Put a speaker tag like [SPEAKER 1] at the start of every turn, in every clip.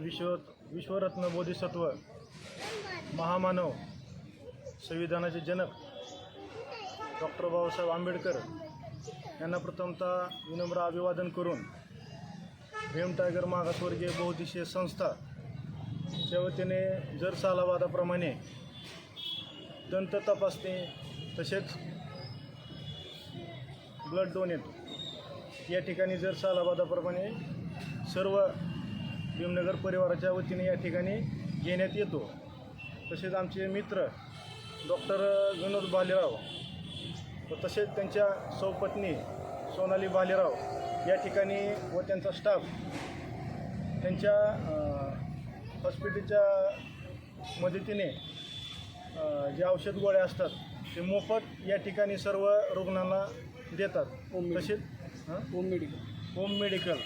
[SPEAKER 1] विश्व विश्वरत्न बोधिसत्व महामानव संविधानाचे जनक डॉक्टर बाबासाहेब आंबेडकर यांना प्रथमतः विनम्र अभिवादन करून भीम टायगर मागासवर्गीय बहुदिशीय संस्था त्या वतीने जर सालाबादाप्रमाणे दंत तपासणी तसेच ब्लड डोनेट या ठिकाणी जर सालाबादाप्रमाणे सर्व भीमनगर परिवाराच्या वतीने या ठिकाणी घेण्यात येतो. तसेच आमचे मित्र डॉक्टर विनोद भालेराव व तसेच त्यांच्या सौपत्नी सोनाली भालेराव या ठिकाणी व त्यांचा स्टाफ त्यांच्या हॉस्पिटलच्या मदतीने जे औषध गोळ्या असतात ते मोफत या ठिकाणी सर्व रुग्णांना देतात. तसेच हं?
[SPEAKER 2] होम मेडिकल
[SPEAKER 1] होम मेडिकल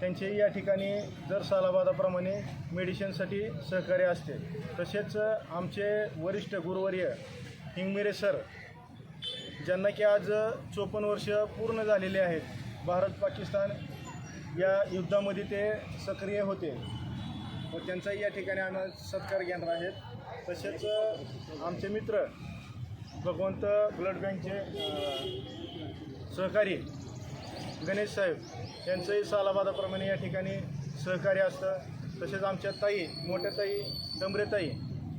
[SPEAKER 1] त्यांचे या ठिकाणी दर सालाबादाप्रमाणे मेडिसिनसाठी सहकार्य असते. तसेच आमचे वरिष्ठ गुरुवर्य हिंगमिरे सर ज्यांना की आज चोपन्न वर्ष पूर्ण झालेले आहेत भारत पाकिस्तान या युद्धामध्ये ते सक्रिय होते. व त्यांचाही या ठिकाणी आम्ही सत्कार घेणार आहेत. तसेच आमचे मित्र भगवंत ब्लड बँकचे सहकारी गणेश साहेब यांचंही सालाबादाप्रमाणे या ठिकाणी सहकार्य असतं. तसेच आमच्या ताई मोठ्या ताई डंबरेताई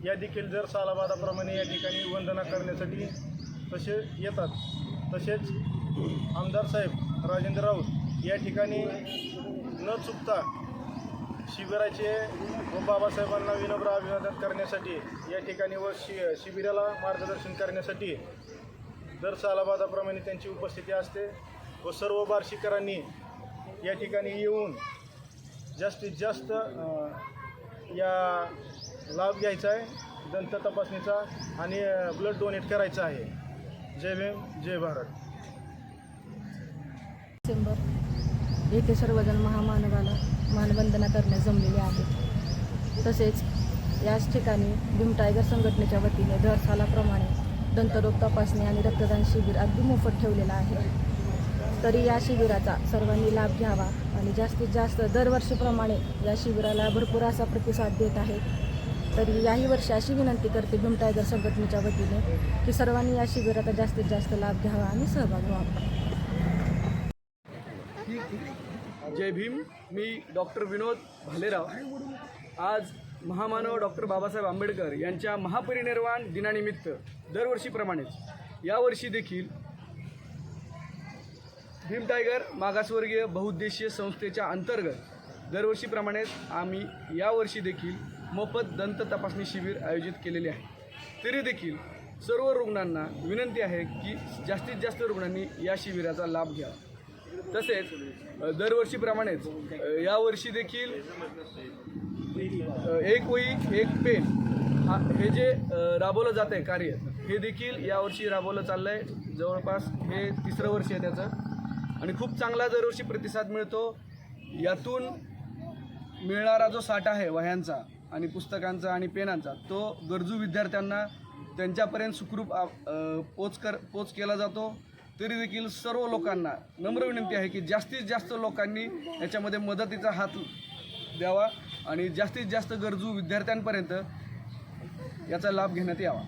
[SPEAKER 1] या देखील जर सालाबादाप्रमाणे या ठिकाणी वंदना करण्यासाठी तसे येतात. तसेच आमदार साहेब राजेंद्र राऊत या ठिकाणी न चुकता शिबिराचे व बाबासाहेबांना विनम्र अभिवादन करण्यासाठी या ठिकाणी व शि शिबिराला मार्गदर्शन करण्यासाठी दर सालाबादाप्रमाणे त्यांची उपस्थिती असते. व सर्व बार्शीकरांनी या ठिकाणी येऊन जास्तीत जास्त या लाभ घ्यायचा आहे दंत तपासणीचा आणि ब्लड डोनेट करायचं आहे. जय भीम जय भारत.
[SPEAKER 3] डिसेंबर येथे सर्वजण महामानवाला मानवंदना करण्यास जमलेले आहेत तसेच याच ठिकाणी भीम टायगर संघटनेच्या वतीने दर सालाप्रमाणे दंतरोग तपासणी आणि रक्तदान शिबिर अगदी मोफत ठेवलेलं आहे. तरी या शिबिराचा सर्वांनी लाभ घ्यावा आणि जास्तीत जास्त दरवर्षीप्रमाणे या शिबिराला भरपूर असा प्रतिसाद देत आहे. तरी याही वर्षी अशी विनंती करते भीम टायगर संघटनेच्या वतीने की सर्वांनी या शिबिराचा जास्तीत जास्त लाभ घ्यावा आणि सहभाग व्हावा.
[SPEAKER 2] जय भीम. मी डॉक्टर विनोद भालेराव. आज महामानव डॉक्टर बाबासाहेब आंबेडकर यांच्या महापरिनिर्वाण दिनानिमित्त दरवर्षीप्रमाणेच यावर्षी देखील भीम टायगर मागासवर्गीय बहुउद्देशीय संस्थेच्या अंतर्गत दरवर्षीप्रमाणेच आम्ही यावर्षी देखील मोफत दंत तपासणी शिबिर आयोजित केलेले आहे. तरी देखील सर्व रुग्णांना विनंती आहे की जास्तीत जास्त रुग्णांनी या शिबिराचा लाभ घ्यावा. तसेच दरवर्षीप्रमाणेच यावर्षी देखील एक वही एक पेन हा हे जे राबवलं जात आहे कार्य हे देखील यावर्षी राबवलं चाललं आहे जवळपास हे तिसरं वर्ष आहे त्याचं. आणि खूप चांगला दरवर्षी प्रतिसाद मिळतो. यातून मिळणारा जो साठा आहे वह्यांचा आणि पुस्तकांचा आणि पेनांचा तो गरजू विद्यार्थ्यांना त्यांच्यापर्यंत सुखरूप पोच कर पोच केला जातो. तरी देखील सर्व लोकांना नम्र विनंती आहे की जास्तीत जास्त लोकांनी याच्यामध्ये मदतीचा हात द्यावा आणि जास्तीत जास्त गरजू विद्यार्थ्यांपर्यंत याचा लाभ घेण्यात यावा.